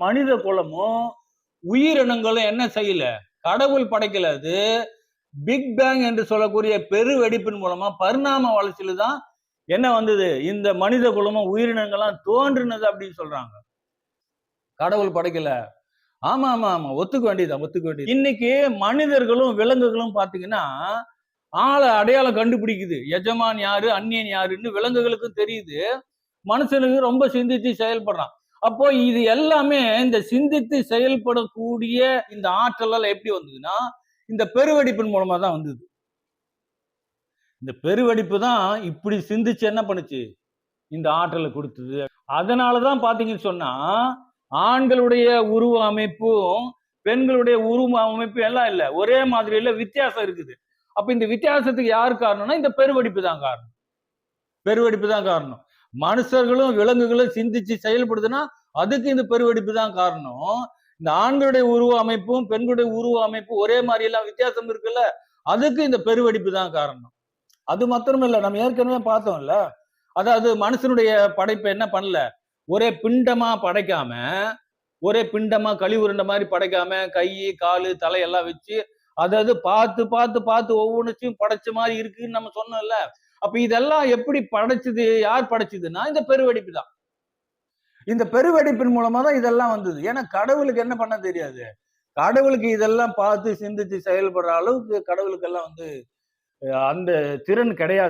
மனித குலமும் உயிரினங்களும் என்ன செய்யல? கடவுள் படைக்கல அது. பிக் பேங் என்று சொல்லக்கூடிய பெரு வெடிப்பின் மூலமா பரிணாம வளர்ச்சியில தான் என்ன வந்தது? இந்த மனித குலமும் உயிரினங்கள்லாம் தோன்றினது அப்படின்னு சொல்றாங்க. கடவுள் படைக்கல. ஆமா ஆமா ஆமா. ஒத்துக்க வேண்டியதுதான் ஒத்துக்க வேண்டியது இன்னைக்கு மனிதர்களும் விலங்குகளும் பாத்தீங்கன்னா ஆளை அடையாளம் கண்டுபிடிக்குது. எஜமான் யாரு அந்நியன் யாருன்னு விலங்குகளுக்கும் தெரியுது. மனுஷனுக்கு ரொம்ப சிந்திச்சு செயல்படுறான். அப்போ இது எல்லாமே இந்த சிந்தித்து செயல்படக்கூடிய இந்த ஆற்றலால் எப்படி வந்ததுன்னா இந்த பெருவெடிப்பின் மூலமா தான் வந்தது. இந்த பெருவெடிப்பு தான் இப்படி சிந்திச்சு என்ன பண்ணுச்சு? இந்த ஆற்றலை கொடுத்தது. அதனாலதான் பாத்தீங்கன்னு சொன்னா ஆண்களுடைய உருவ அமைப்பும் பெண்களுடைய உருவ அமைப்பு எல்லாம் இல்ல. ஒரே மாதிரி இல்ல வித்தியாசம் இருக்குது. அப்ப இந்த வித்தியாசத்துக்கு யார் காரணம்னா இந்த பெருவெடிப்பு தான் காரணம். பெருவெடிப்பு தான் காரணம். மனுஷர்களும் விலங்குகளும் சிந்திச்சு செயல்படுதுன்னா அதுக்கு இந்த பெருவெடிப்பு தான் காரணம். இந்த ஆண்களுடைய உருவ அமைப்பும் பெண்களுடைய உருவ அமைப்பும் ஒரே மாதிரி எல்லாம் வித்தியாசம் இருக்குல்ல? அதுக்கு இந்த பெருவெடிப்பு தான் காரணம். அது மாத்திரம் இல்ல நம்ம ஏற்கனவே பார்த்தோம்ல. அதாவது மனுஷனுடைய படைப்பை என்ன பண்ணல? ஒரே பிண்டமா படைக்காம ஒரே பிண்டமா கழிவுருண்ட மாதிரி படைக்காம கை காலு தலை எல்லாம் வச்சு அதாவது பார்த்து பார்த்து பார்த்து ஒவ்வொன்றுத்தையும் படைச்ச மாதிரி இருக்குன்னு நம்ம சொன்னோம்ல. அப்ப இதெல்லாம் எப்படி படைச்சது? யார் படைச்சதுன்னா இந்த பெருவெடிப்பு தான். இந்த பெருவெடிப்பின் மூலமா தான் இதெல்லாம் வந்தது. ஏன்னா கடவுளுக்கு என்ன பண்ண தெரியாது? கடவுளுக்கு இதெல்லாம் பார்த்து சிந்திச்சு செயல்படுற அளவுக்கு கடவுளுக்கெல்லாம் வந்து அந்த திறன் கிடையாது.